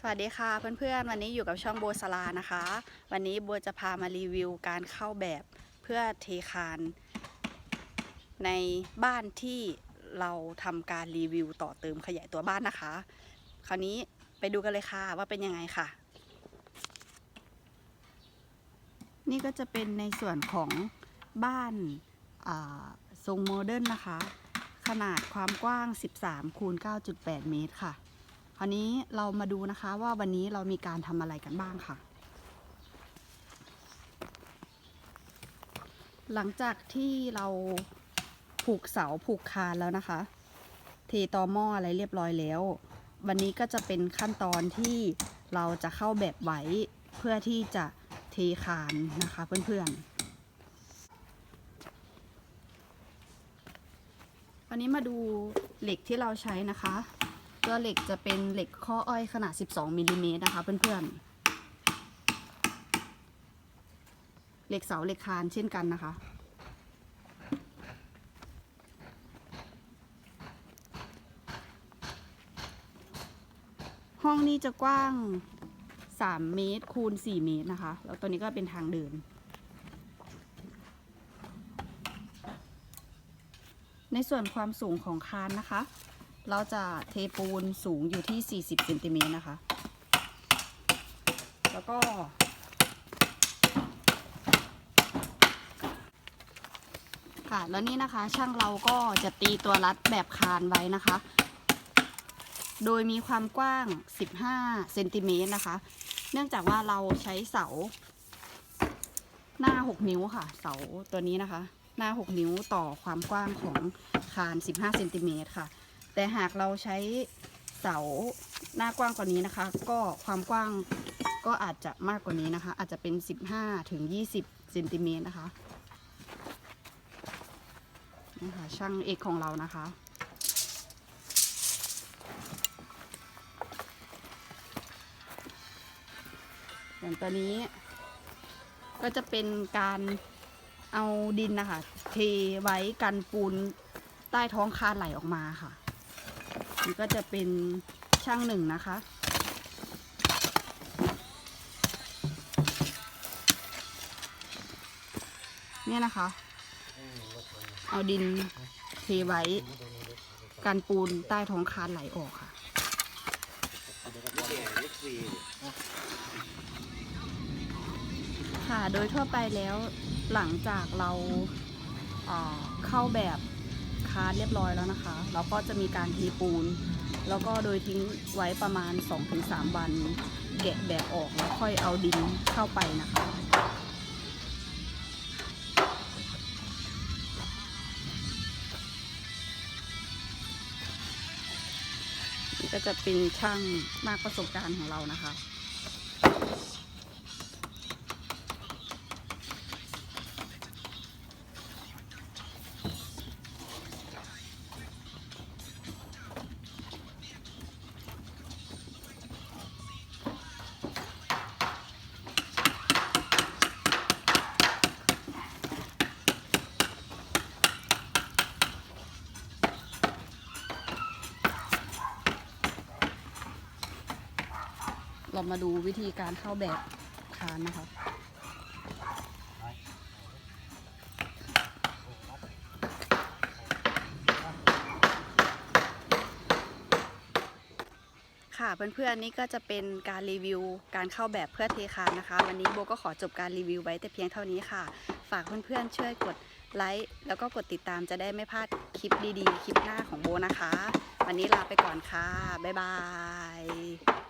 สวัสดีค่ะเพื่อนๆ วันนี้อยู่กับช่องโบสลานะคะ วันนี้โบจะพามารีวิวการเข้าแบบเพื่อเทคาน ในบ้านที่เราทำการรีวิวต่อเติมขยายตัวบ้านนะคะ คราวนี้ไปดูกันเลยค่ะว่าเป็นยังไงค่ะ นี่ก็จะเป็นในส่วนของบ้านทรงโมเดิร์นนะคะ ขนาดความกว้าง 13คูณ9.8 เมตรค่ะ คราวนี้เรามาดูนะคะว่าวันนี้เรามีการทำอะไรกันบ้างค่ะ หลังจากที่เราผูกเสาผูกคานแล้วนะคะเทตอหม้ออะไรเรียบร้อยแล้ว วันนี้ก็จะเป็นขั้นตอนที่เราจะเข้าแบบไว้เพื่อที่จะเทคานนะคะเพื่อนๆ วันนี้มาดูเหล็กที่เราใช้นะคะ ตัวเหล็กจะเป็นเหล็กข้ออ้อยขนาด 12มิลลิเมตรนะคะเพื่อนๆ เหล็กเสาเหล็กคานเช่นกันนะคะ ห้องนี้จะกว้าง 3 เมตรคูณ 4 เมตรนะคะ แล้วตัวนี้ก็เป็นทางเดินในส่วนความสูงของคานนะคะ เราจะเทปูนสูงอยู่ที่ 40เซนติเมตรนะคะ แล้วก็ ค่ะ แล้วนี่นะคะ ช่างเราก็จะตีตัวรัดแบบคานไว้นะคะ โดยมีความกว้าง 15เซนติเมตรนะคะ เนื่องจากว่าเราใช้เสา หน้า 6 นิ้วค่ะ เสาตัวนี้นะคะ หน้า 6 นิ้วต่อความกว้างของคาน 15เซนติเมตรค่ะ แต่หากเราใช้เสาหน้ากว้างกว่านี้นะคะ ก็ความกว้างก็อาจจะมากกว่านี้นะคะ อาจจะเป็น 15ถึง20เซนติเมตรนะคะนี่ค่ะช่างเอกของเรานะคะอย่างตัวนี้ก็จะเป็นการเอาดินนะคะ เทไว้กันปูนใต้ท้องคานไหลออกมาค่ะ นี่ก็จะเป็นช่างหนึ่งนะคะ เนี่ยนะคะ เอาดินเทไว้กันปูนใต้ท้องคานไหลออกค่ะค่ะ โดยทั่วไปแล้วหลังจากเราเข้าแบบ คาร์ดเรียบร้อยแล้วนะคะ เราก็จะมีการเทปูน แล้วก็โดยทิ้งไว้ประมาณ 2-3 วันแกะแบบออกแล้วค่อยเอาดินเข้าไปนะคะนี่ก็จะเป็นช่างมากประสบการณ์ของเรานะคะ เรามาดูวิธีการเข้าแบบคานนะคะ ค่ะเพื่อนๆนี่ก็จะเป็นการรีวิวการเข้าแบบเพื่อเทคานนะคะ วันนี้โบก็ขอจบการรีวิวไว้แต่เพียงเท่านี้ค่ะ ฝากเพื่อนๆช่วยกดไลค์แล้วก็กดติดตามจะได้ไม่พลาดคลิปดีๆ คลิปหน้าของโบนะคะ วันนี้ลาไปก่อนค่ะ บ๊ายบาย